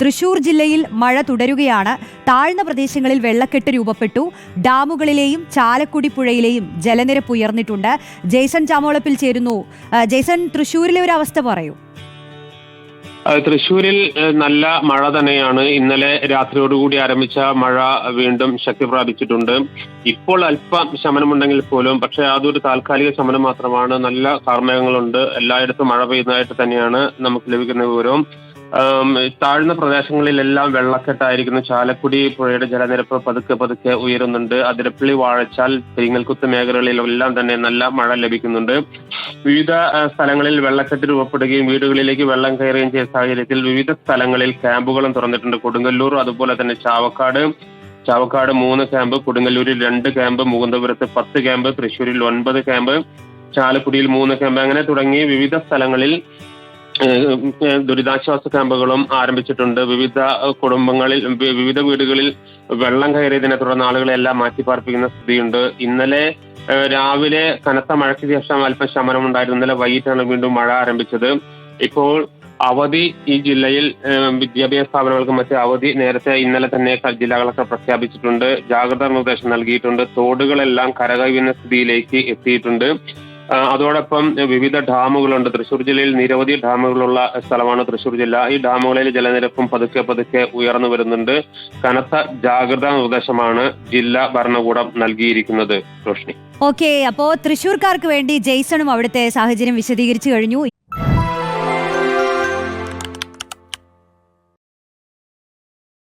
തൃശൂർ ജില്ലയിൽ മഴ തുടരുകയാണ്. താഴ്ന്ന പ്രദേശങ്ങളിൽ വെള്ളക്കെട്ട് രൂപപ്പെട്ടു. ഡാമുകളിലെയും ചാലക്കുടി പുഴയിലെയും ജലനിരപ്പ് ഉയർന്നിട്ടുണ്ട്. ജെയ്സൺ ചാമോളപ്പിൽ ചേരുന്നു. ജെയ്സൺ തൃശൂരിലെ ഒരു അവസ്ഥ പറയൂ. തൃശൂരിൽ നല്ല മഴ തന്നെയാണ്. ഇന്നലെ രാത്രിയോടുകൂടി ആരംഭിച്ച മഴ വീണ്ടും ശക്തി പ്രാപിച്ചിട്ടുണ്ട്. ഇപ്പോൾ അല്പം ശമനമുണ്ടെങ്കിൽ പോലും പക്ഷെ അതൊരു താൽക്കാലിക ശമനം മാത്രമാണ്. നല്ല കാർമേഘങ്ങളുണ്ട്. എല്ലായിടത്തും മഴ പെയ്യുന്നതായിട്ട് തന്നെയാണ് നമുക്ക് ലഭിക്കുന്ന വിവരവും. താഴ്ന്ന പ്രദേശങ്ങളിലെല്ലാം വെള്ളക്കെട്ടായിരിക്കുന്നു. ചാലക്കുടി പുഴയുടെ ജലനിരപ്പ് പതുക്കെ പതുക്കെ ഉയരുന്നുണ്ട്. അതിരപ്പള്ളി വാഴച്ചാൽ പെരിങ്ങൽക്കുത്ത് മേഖലകളിലെല്ലാം തന്നെ നല്ല മഴ ലഭിക്കുന്നുണ്ട്. വിവിധ സ്ഥലങ്ങളിൽ വെള്ളക്കെട്ട് രൂപപ്പെടുകയും വീടുകളിലേക്ക് വെള്ളം കയറുകയും ചെയ്ത സാഹചര്യത്തിൽ വിവിധ സ്ഥലങ്ങളിൽ ക്യാമ്പുകളും തുറന്നിട്ടുണ്ട്. കൊടുങ്ങല്ലൂർ അതുപോലെ തന്നെ ചാവക്കാട്. ചാവക്കാട് മൂന്ന് ക്യാമ്പ് കൊടുങ്ങല്ലൂരിൽ രണ്ട് ക്യാമ്പ് മുകുന്ദപുരത്ത് പത്ത് ക്യാമ്പ് തൃശ്ശൂരിൽ ഒൻപത് ക്യാമ്പ് ചാലക്കുടിയിൽ മൂന്ന് ക്യാമ്പ് അങ്ങനെ തുടങ്ങി വിവിധ സ്ഥലങ്ങളിൽ ദുരിതാശ്വാസ ക്യാമ്പുകളും ആരംഭിച്ചിട്ടുണ്ട്. വിവിധ കുടുംബങ്ങളിൽ വിവിധ വീടുകളിൽ വെള്ളം കയറിയതിനെ തുടർന്ന് ആളുകളെല്ലാം മാറ്റിപ്പാർപ്പിക്കുന്ന സ്ഥിതിയുണ്ട്. ഇന്നലെ രാവിലെ കനത്ത മഴയ്ക്ക് ശേഷം അല്പം ശമനം ഉണ്ടായിരുന്നു ഇന്നലെ വൈകിട്ടാണ് വീണ്ടും മഴ ആരംഭിച്ചത്. ഇപ്പോൾ അവധി ഈ ജില്ലയിൽ വിദ്യാഭ്യാസ സ്ഥാപനങ്ങൾക്ക് മറ്റ് അവധി നേരത്തെ ഇന്നലെ തന്നെ ജില്ലാ ജില്ലകളൊക്കെ പ്രഖ്യാപിച്ചിട്ടുണ്ട്. ജാഗ്രതാ നിർദ്ദേശം നൽകിയിട്ടുണ്ട്. തോടുകളെല്ലാം കരകവിയുന്ന സ്ഥിതിയിലേക്ക് എത്തിയിട്ടുണ്ട്. അതോടൊപ്പം വിവിധ ഡാമുകളുണ്ട്. തൃശ്ശൂർ ജില്ലയിൽ നിരവധി ഡാമുകളുള്ള സ്ഥലമാണ് തൃശ്ശൂർ ജില്ല. ഈ ഡാമുകളിൽ ജലനിരപ്പും പതുക്കെ പതുക്കെ ഉയർന്നു വരുന്നുണ്ട്. കനത്ത ജാഗ്രതാ നിർദ്ദേശമാണ് ജില്ലാ ഭരണകൂടം നൽകിയിരിക്കുന്നത് റോഷ്നി. ഓക്കെ അപ്പോ തൃശൂർക്കാർക്ക് വേണ്ടി ജെയ്സണും അവിടുത്തെ സാഹചര്യം വിശദീകരിച്ചു കഴിഞ്ഞു.